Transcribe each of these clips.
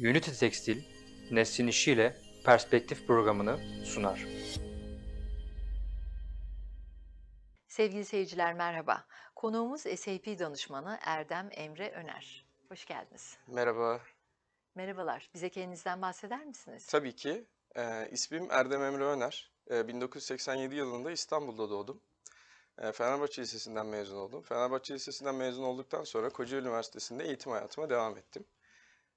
Unity Tekstil, Neslin İşi ile Perspektif programını sunar. Sevgili seyirciler merhaba. Konuğumuz SAP danışmanı Erdem Emre Öner. Hoş geldiniz. Merhaba. Merhabalar. Bize kendinizden bahseder misiniz? Tabii ki. Ee, ismim Erdem Emre Öner. Ee, 1987 yılında İstanbul'da doğdum. Ee, Fenerbahçe Lisesi'nden mezun oldum. Fenerbahçe Lisesi'nden mezun olduktan sonra Kocaeli Üniversitesi'nde eğitim hayatıma devam ettim.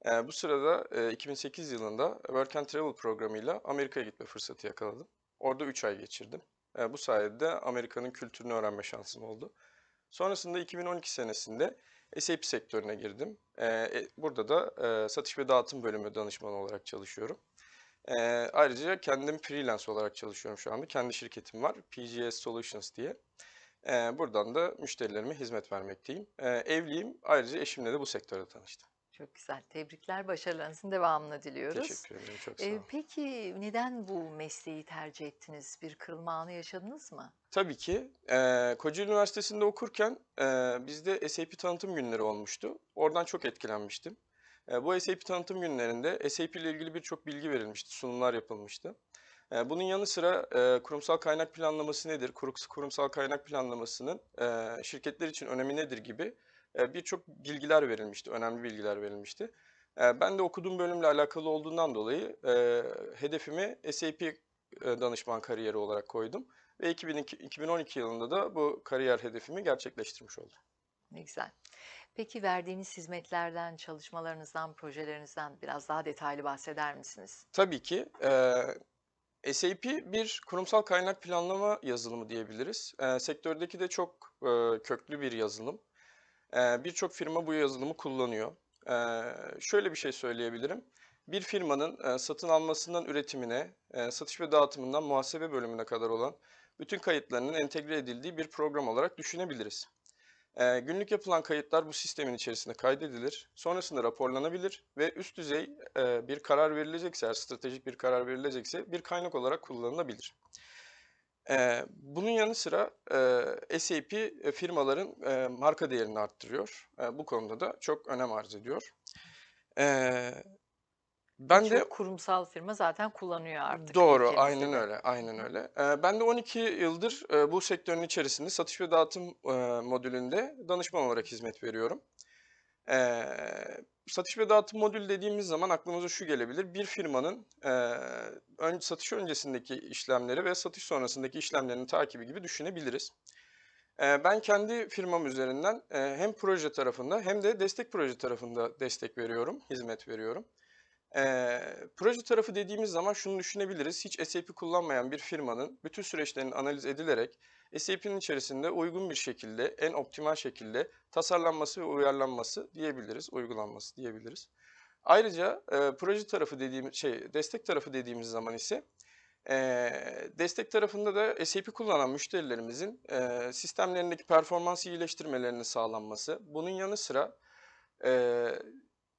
Ee, bu sırada e, 2008 yılında Work and Travel programıyla Amerika'ya gitme fırsatı yakaladım. Orada 3 ay geçirdim. Ee, bu sayede de Amerika'nın kültürünü öğrenme şansım oldu. Sonrasında 2012 senesinde SAP sektörüne girdim. E, burada da e, satış ve dağıtım bölümü danışmanı olarak çalışıyorum. Ee, ayrıca kendim freelance olarak çalışıyorum şu anda. Kendi şirketim var, PGS Solutions diye. Ee, buradan da müşterilerime hizmet vermekteyim. Ee, evliyim, ayrıca eşimle de bu sektörde tanıştım. Çok güzel. Tebrikler. Başarılarınızın devamını diliyoruz. Teşekkür ederim, çok sağ Ee, olun. peki neden bu mesleği tercih ettiniz? Bir kırılma anı yaşadınız mı? Tabii ki. Eee Kocaeli Üniversitesi'nde okurken eee, bizde SAP tanıtım günleri olmuştu. Oradan çok etkilenmiştim. Eee, bu SAP tanıtım günlerinde SAP ile ilgili birçok bilgi verilmişti, sunumlar yapılmıştı. Eee, bunun yanı sıra kurumsal kaynak planlaması nedir, kurums- kurumsal kaynak planlamasının şirketler için önemi nedir gibi birçok bilgiler verilmişti, önemli bilgiler verilmişti. Eee, ben de okuduğum bölümle alakalı olduğundan dolayı eee, hedefimi SAP eee, danışman kariyeri olarak koydum. Ve 2002 2012 yılında da bu kariyer hedefimi gerçekleştirmiş oldum. Ne güzel. Peki verdiğiniz hizmetlerden, çalışmalarınızdan, projelerinizden biraz daha detaylı bahseder misiniz? Tabii ki eee, SAP bir kurumsal kaynak planlama yazılımı diyebiliriz. Eee, sektördeki de çok eee, köklü bir yazılım. Eee, Birçok firma bu yazılımı kullanıyor. Şöyle bir şey söyleyebilirim. Bir firmanın satın almasından üretimine, satış ve dağıtımından muhasebe bölümüne kadar olan bütün kayıtlarının entegre edildiği bir program olarak düşünebiliriz. Günlük yapılan kayıtlar bu sistemin içerisinde kaydedilir. Sonrasında raporlanabilir ve üst düzey bir karar verilecekse, stratejik bir karar verilecekse bir kaynak olarak kullanılabilir. Bunun yanı sıra eee, SAP e, firmaların marka değerini arttırıyor. Bu konuda da çok önem arz ediyor. Ben de Birçok kurumsal firma zaten kullanıyor artık Doğru, aynen de. öyle, aynen öyle. Ben de 12 yıldır bu sektörün içerisinde satış ve dağıtım modülünde danışman olarak hizmet veriyorum. Eee, satış ve dağıtım modülü dediğimiz zaman aklımıza şu gelebilir. Bir firmanın eee, ön, satış öncesindeki işlemleri ve satış sonrasındaki işlemlerinin takibi gibi düşünebiliriz. Eee, ben kendi firmam üzerinden eee, hem proje tarafında hem de destek proje tarafında destek veriyorum, hizmet veriyorum. Eee, proje tarafı dediğimiz zaman şunu düşünebiliriz. Hiç SAP kullanmayan bir firmanın bütün süreçlerinin analiz edilerek SAP'nin içerisinde uygun bir şekilde, en optimal şekilde tasarlanması ve uyarlanması diyebiliriz, uygulanması diyebiliriz. Ayrıca eee, proje tarafı dediğimiz şey, destek tarafı dediğimiz zaman ise eee, destek tarafında da SAP kullanan müşterilerimizin eee, sistemlerindeki performans iyileştirmelerinin sağlanması. Bunun yanı sıra eee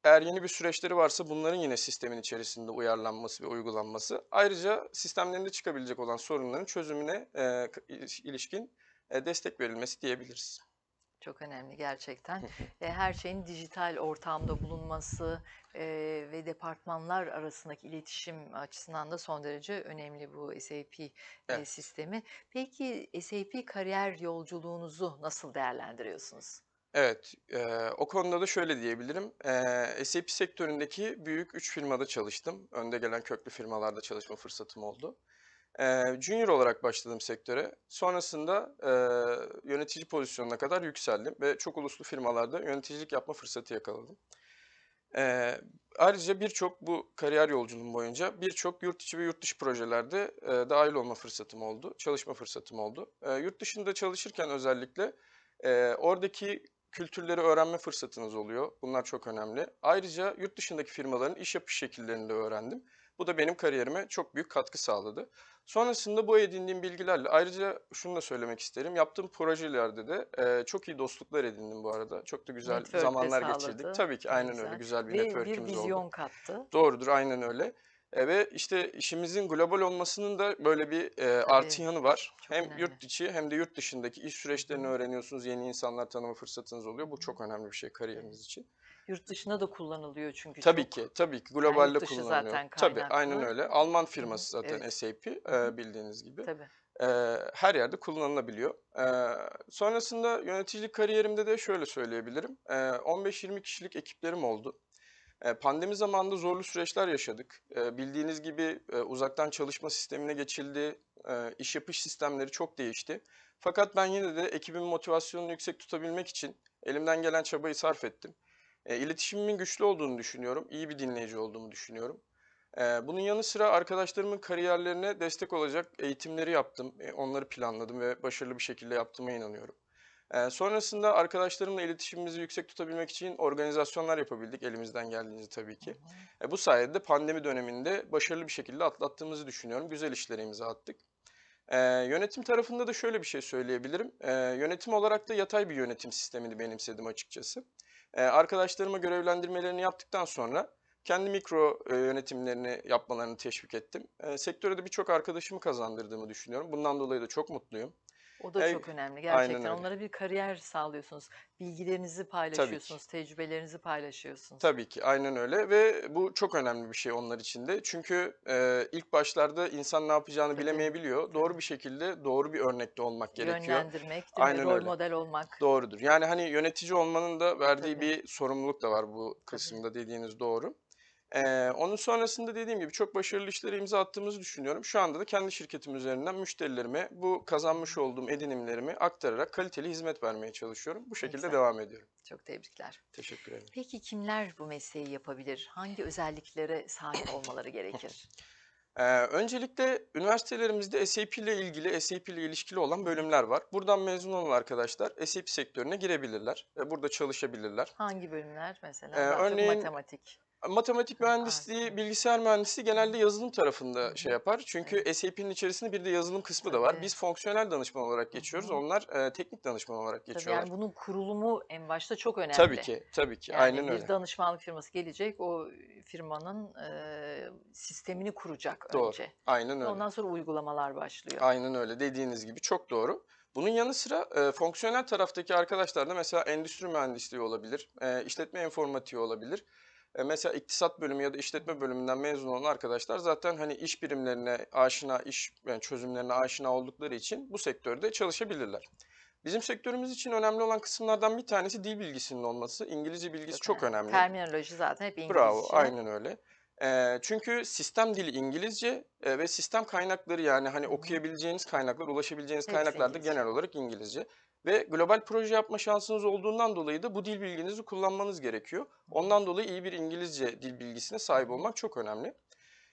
eğer yeni bir süreçleri varsa bunların yine sistemin içerisinde uyarlanması ve uygulanması. Ayrıca sistemlerinde çıkabilecek olan sorunların çözümüne iliş- ilişkin eee, destek verilmesi diyebiliriz. Çok önemli gerçekten. E, Her şeyin dijital ortamda bulunması e, ve departmanlar arasındaki iletişim açısından da son derece önemli bu SAP e, Evet. sistemi. Peki SAP kariyer yolculuğunuzu nasıl değerlendiriyorsunuz? Evet, eee, o konuda da şöyle diyebilirim. Eee, SAP sektöründeki büyük 3 firmada çalıştım. Önde gelen köklü firmalarda çalışma fırsatım oldu. Eee, junior olarak başladım sektöre. Sonrasında eee, yönetici pozisyonuna kadar yükseldim ve çok uluslu firmalarda yöneticilik yapma fırsatı yakaladım. Eee, ayrıca birçok bu kariyer yolculuğum boyunca birçok yurt içi ve yurt dışı projelerde eee, dahil olma fırsatım oldu, çalışma fırsatım oldu. Eee, yurt dışında çalışırken özellikle eee, oradaki kültürleri öğrenme fırsatınız oluyor. Bunlar çok önemli. Ayrıca yurt dışındaki firmaların iş yapış şekillerini de öğrendim. Bu da benim kariyerime çok büyük katkı sağladı. Sonrasında bu edindiğim bilgilerle ayrıca şunu da söylemek isterim. Yaptığım projelerde de eee, çok iyi dostluklar edindim bu arada. Çok da güzel Network zamanlar geçirdik. Tabii ki Ne aynen öyle güzel. güzel bir bir network'ümüz oldu. vizyon kattı. Doğrudur, aynen öyle. E, ve işte işimizin global olmasının da böyle bir e, artı yanı var. Çok Hem önemli. yurt içi hem de yurt dışındaki iş süreçlerini öğreniyorsunuz, yeni insanlar tanıma fırsatınız oluyor. Bu çok önemli bir şey kariyeriniz için. Yurt dışında da kullanılıyor çünkü Tabii çok. ki, tabii ki globalde dışı kullanılıyor. zaten Tabii, aynen kaynaklı. öyle. Alman firması zaten evet. SAP, bildiğiniz gibi. Tabii. Her yerde kullanılabiliyor. Sonrasında yöneticilik kariyerimde de şöyle söyleyebilirim. Eee, 15-20 kişilik ekiplerim oldu. Eee, pandemi zamanında zorlu süreçler yaşadık. Eee, bildiğiniz gibi eee, uzaktan çalışma sistemine geçildi. İş yapış sistemleri çok değişti. Fakat ben yine de ekibimin motivasyonunu yüksek tutabilmek için elimden gelen çabayı sarf ettim. İletişimimin güçlü olduğunu düşünüyorum. İyi bir dinleyici olduğumu düşünüyorum. Bunun yanı sıra arkadaşlarımın kariyerlerine destek olacak eğitimleri yaptım. Onları planladım ve başarılı bir şekilde yaptığıma inanıyorum. Eee, sonrasında arkadaşlarımla iletişimimizi yüksek tutabilmek için organizasyonlar yapabildik elimizden geldiğince tabii ki. E, bu sayede pandemi döneminde başarılı bir şekilde atlattığımızı düşünüyorum. Güzel işlere imza attık. Eee, yönetim tarafında da şöyle bir şey söyleyebilirim. Eee, yönetim olarak da yatay bir yönetim sistemini benimsedim açıkçası. Eee, arkadaşlarıma görevlendirmelerini yaptıktan sonra kendi mikro eee, yönetimlerini yapmalarını teşvik ettim. Eee, sektöre de birçok arkadaşımı kazandırdığımı düşünüyorum. Bundan dolayı da çok mutluyum. O da Eee, çok önemli gerçekten. Onlara bir kariyer sağlıyorsunuz. Bilgilerinizi Tabii paylaşıyorsunuz, tecrübelerinizi paylaşıyorsunuz. Tabii ki, aynen öyle ve bu çok önemli bir şey onlar için de. Çünkü eee, ilk başlarda insan ne yapacağını Tabii, bilemeyebiliyor. Doğru tabii. bir şekilde doğru bir örnekte olmak gerekiyor. Yönlendirmek? Aynen Rol öyle. model olmak. Doğrudur. Yani hani yönetici olmanın da verdiği Tabii. bir sorumluluk da var bu Tabii. kısımda dediğiniz doğru. Eee, onun sonrasında dediğim gibi çok başarılı işlere imza attığımızı düşünüyorum. Şu anda da kendi şirketim üzerinden müşterilerime bu kazanmış olduğum edinimlerimi aktararak kaliteli hizmet vermeye çalışıyorum. Bu şekilde güzel. devam ediyorum. Çok tebrikler. Teşekkür ederim. Peki kimler bu mesleği yapabilir? Hangi özelliklere sahip olmaları gerekir? Eee, öncelikle üniversitelerimizde SAP ile ilgili, SAP ile ilişkili olan bölümler var. Buradan mezun olan arkadaşlar SAP sektörüne girebilirler ve burada çalışabilirler. Hangi bölümler mesela? Çok örneğin matematik. Matematik mühendisliği, bilgisayar mühendisliği genelde yazılım tarafında şey yapar. Çünkü SAP'nin içerisinde bir de yazılım kısmı da var. Tabii. Biz fonksiyonel danışman olarak geçiyoruz. Onlar eee, teknik danışman olarak Tabii geçiyorlar. yani bunun kurulumu en başta çok Tabii önemli. ki, tabii ki. Yani Aynen bir öyle. danışmanlık firması gelecek, o firmanın eee, sistemini kuracak Doğru. önce. Aynen öyle. ondan sonra uygulamalar başlıyor. Aynen öyle. Dediğiniz gibi çok doğru. Bunun yanı sıra eee, fonksiyonel taraftaki arkadaşlar da mesela endüstri mühendisliği olabilir, eee, işletme informatiği olabilir. Eee, mesela iktisat bölümü ya da işletme bölümünden mezun olan arkadaşlar zaten hani iş birimlerine aşina, iş yani çözümlerine aşina oldukları için bu sektörde çalışabilirler. Bizim sektörümüz için önemli olan kısımlardan bir tanesi dil bilgisinin olması. İngilizce bilgisi Çok çok önemli. Terminoloji zaten hep Bravo, İngilizce. aynen öyle. Eee, çünkü sistem dili İngilizce eee, ve sistem kaynakları yani hani okuyabileceğiniz kaynaklar, ulaşabileceğiniz Hepsi kaynaklar da İngilizce. genel olarak İngilizce. Ve global proje yapma şansınız olduğundan dolayı da bu dil bilginizi kullanmanız gerekiyor. Ondan dolayı iyi bir İngilizce dil bilgisine sahip olmak çok önemli.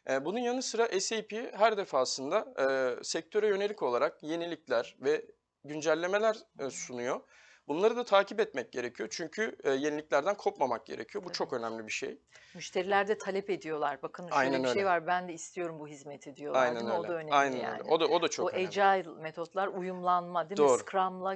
Eee, bunun yanı sıra SAP her defasında eee, sektöre yönelik olarak yenilikler ve güncellemeler hı. sunuyor. Bunları da takip etmek gerekiyor çünkü eee, yeniliklerden kopmamak gerekiyor. Bu Tabii. çok önemli bir şey. Müşteriler de talep ediyorlar. Bakın şöyle Aynen bir şey öyle. var, ben de istiyorum bu hizmeti diyorlar, Aynen değil mi? O da öyle. önemli Aynen öyle. yani. O da o da çok önemli. agile metotlar uyumlanma, değil mi? Doğru. Scrum'la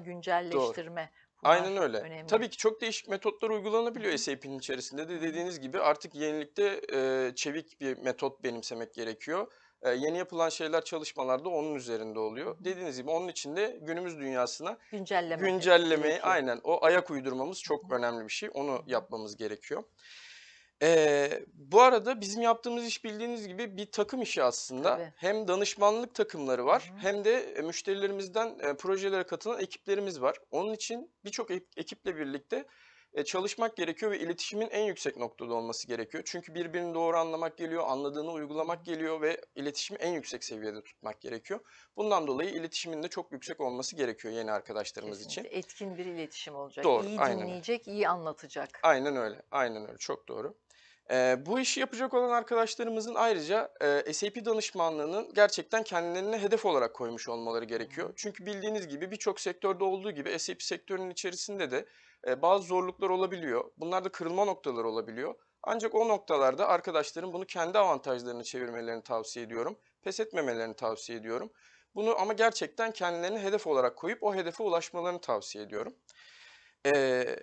Doğru. güncelleştirme. Aynen Bunlar öyle. önemli. Tabii ki çok değişik metotlar uygulanabiliyor. SAP'nin içerisinde de dediğiniz gibi artık yenilikte eee, çevik bir metot benimsemek gerekiyor. Yeni yapılan şeyler çalışmalarda onun üzerinde oluyor. Dediğiniz gibi onun için de günümüz dünyasına Güncelleme güncellemeyi gerekiyor. aynen o ayak uydurmamız çok hı. önemli bir şey. Onu yapmamız gerekiyor. Eee, bu arada bizim yaptığımız iş bildiğiniz gibi bir takım işi aslında. Tabii. Hem danışmanlık takımları var hı. hem de müşterilerimizden e, projelere katılan ekiplerimiz var. Onun için birçok ek- ekiple birlikte e, çalışmak gerekiyor ve iletişimin en yüksek noktada olması gerekiyor. Çünkü birbirini doğru anlamak geliyor, anladığını uygulamak geliyor ve iletişimi en yüksek seviyede tutmak gerekiyor. Bundan dolayı iletişimin de çok yüksek olması gerekiyor yeni arkadaşlarımız için. Kesinlikle etkin bir iletişim olacak. Doğru, İyi aynen dinleyecek, iyi anlatacak. Aynen öyle, aynen öyle. Çok doğru. Bu işi yapacak olan arkadaşlarımızın ayrıca eee, SAP danışmanlığının gerçekten kendilerine hedef olarak koymuş olmaları gerekiyor. Çünkü bildiğiniz gibi birçok sektörde olduğu gibi SAP sektörünün içerisinde de bazı zorluklar olabiliyor. Bunlar da kırılma noktaları olabiliyor. Ancak o noktalarda arkadaşların bunu kendi avantajlarını çevirmelerini tavsiye ediyorum. Pes etmemelerini tavsiye ediyorum. Bunu ama gerçekten kendilerine hedef olarak koyup o hedefe ulaşmalarını tavsiye ediyorum. Eee,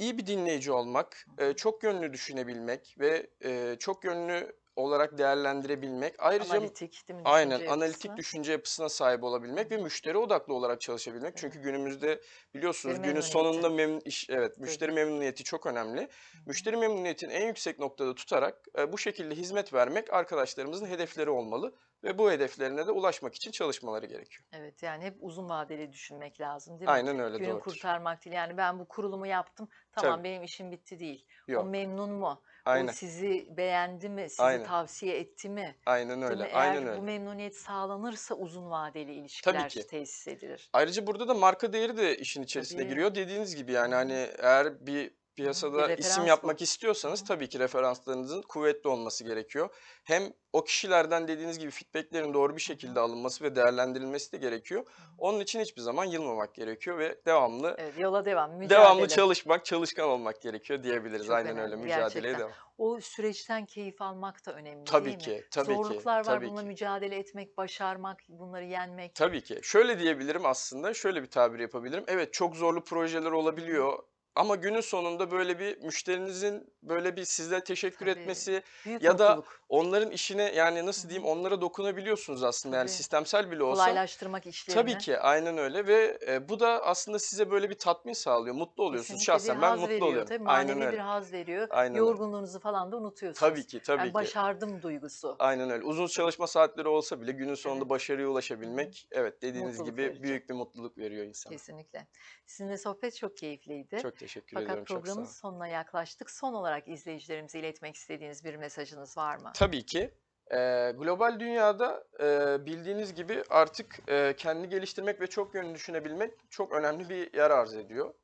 iyi bir dinleyici olmak, çok yönlü düşünebilmek ve çok yönlü olarak değerlendirebilmek. Ayrıca Analitik değil mi? Aynen Düşünce analitik yapısı. düşünce yapısına sahip olabilmek ve müşteri odaklı olarak çalışabilmek. Çünkü günümüzde biliyorsunuz Müşteri günün sonunda memnun iş evet müşteri memnuniyeti çok önemli. Müşteri memnuniyetini en yüksek noktada tutarak e, bu şekilde hizmet vermek arkadaşlarımızın hedefleri olmalı ve bu hedeflerine de ulaşmak için çalışmaları gerekiyor. Evet yani hep uzun vadeli düşünmek lazım değil mi? Aynen öyle Günü doğrudur. kurtarmak değil. Yani ben bu kurulumu yaptım. Tamam Tabii. benim işim bitti değil. O Yok. memnun mu? Aynen. O sizi beğendi mi? Sizi Aynen. tavsiye etti mi? Aynen Değil mi? öyle. Eğer Aynen bu öyle. memnuniyet sağlanırsa uzun vadeli ilişkiler ki. tesis edilir. Ayrıca burada da marka değeri de işin içerisine Tabii. giriyor. Dediğiniz gibi yani hani eğer bir piyasada isim bu. yapmak istiyorsanız Hı hı. tabii ki referanslarınızın kuvvetli olması gerekiyor. Hem o kişilerden dediğiniz gibi feedbacklerin doğru bir şekilde alınması ve değerlendirilmesi de gerekiyor. Onun için hiçbir zaman yılmamak gerekiyor ve devamlı Evet yola devam. Mücadele. devamlı çalışmak, çalışkan olmak gerekiyor diyebiliriz. Çok Aynen öyle. önemli, Mücadeleye gerçekten. devam. O süreçten keyif almak da önemli Tabii değil mi? ki, tabii ki, Zorluklar var tabii bununla ki. mücadele etmek, başarmak, bunları yenmek. Tabii ki. Şöyle diyebilirim aslında, şöyle bir tabir yapabilirim. Evet çok zorlu projeler olabiliyor ama günün sonunda böyle bir müşterinizin böyle bir size teşekkür Tabii. etmesi Büyük ya da mutluluk. onların işine yani nasıl diyeyim onlara dokunabiliyorsunuz aslında yani Tabii. sistemsel bile olsa. Kolaylaştırmak işlerini. Tabii ki aynen öyle ve e, bu da aslında size böyle bir tatmin sağlıyor. Mutlu oluyorsunuz. Kesinlikle Şahsen bir ben haz mutlu veriyor. oluyorum. Tabii Aynen manevi bir öyle. haz veriyor. Aynen öyle. Yorgunluğunuzu falan da unutuyorsunuz. Tabii ki, tabii yani ki. başardım duygusu. Aynen öyle. Uzun çalışma saatleri olsa bile günün sonunda Evet. başarıya ulaşabilmek evet dediğiniz Mutluluk gibi verici. büyük bir mutluluk veriyor insana. Kesinlikle. Sizinle sohbet çok keyifliydi. Çok teşekkür Fakat ediyorum. Sağ programın sonuna yaklaştık. Son olarak izleyicilerimize iletmek istediğiniz bir mesajınız var mı? Tabii ki. Eee, global dünyada eee, bildiğiniz gibi artık eee, kendini geliştirmek ve çok yönlü düşünebilmek çok önemli bir yer arz ediyor.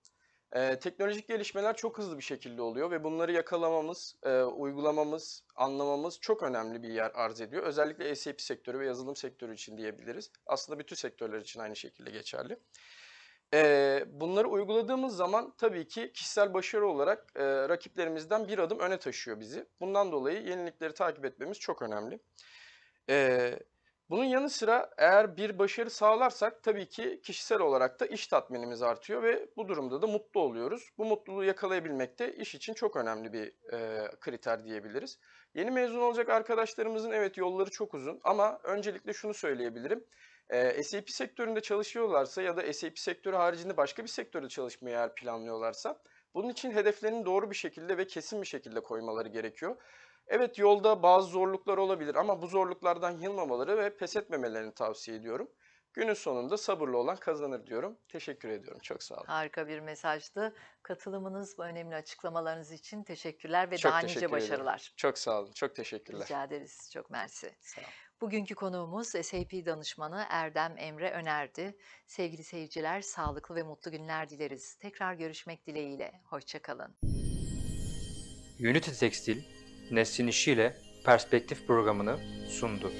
Eee, teknolojik gelişmeler çok hızlı bir şekilde oluyor ve bunları yakalamamız, eee, uygulamamız, anlamamız çok önemli bir yer arz ediyor. Özellikle SAP sektörü ve yazılım sektörü için diyebiliriz. Aslında bütün sektörler için aynı şekilde geçerli. Eee, bunları uyguladığımız zaman tabii ki kişisel başarı olarak eee, rakiplerimizden bir adım öne taşıyor bizi. Bundan dolayı yenilikleri takip etmemiz çok önemli. Eee, bunun yanı sıra eğer bir başarı sağlarsak tabii ki kişisel olarak da iş tatminimiz artıyor ve bu durumda da mutlu oluyoruz. Bu mutluluğu yakalayabilmek de iş için çok önemli bir eee, kriter diyebiliriz. Yeni mezun olacak arkadaşlarımızın evet yolları çok uzun ama öncelikle şunu söyleyebilirim. Eee, SAP sektöründe çalışıyorlarsa ya da SAP sektörü haricinde başka bir sektörde çalışmayı eğer planlıyorlarsa bunun için hedeflerini doğru bir şekilde ve kesin bir şekilde koymaları gerekiyor. Evet yolda bazı zorluklar olabilir ama bu zorluklardan yılmamaları ve pes etmemelerini tavsiye ediyorum. Günün sonunda sabırlı olan kazanır diyorum. Teşekkür ediyorum. Çok sağ olun. Harika bir mesajdı. Katılımınız, bu önemli açıklamalarınız için teşekkürler ve Çok daha teşekkür nice ederim. başarılar. Çok sağ olun. Çok teşekkürler. Rica ederiz. Çok mersi. Sağ olun. Bugünkü konuğumuz SAP danışmanı Erdem Emre Önerdi. Sevgili seyirciler, sağlıklı ve mutlu günler dileriz. Tekrar görüşmek dileğiyle. Hoşçakalın. Unity Tekstil, Neslin İşi ile Perspektif programını sundu.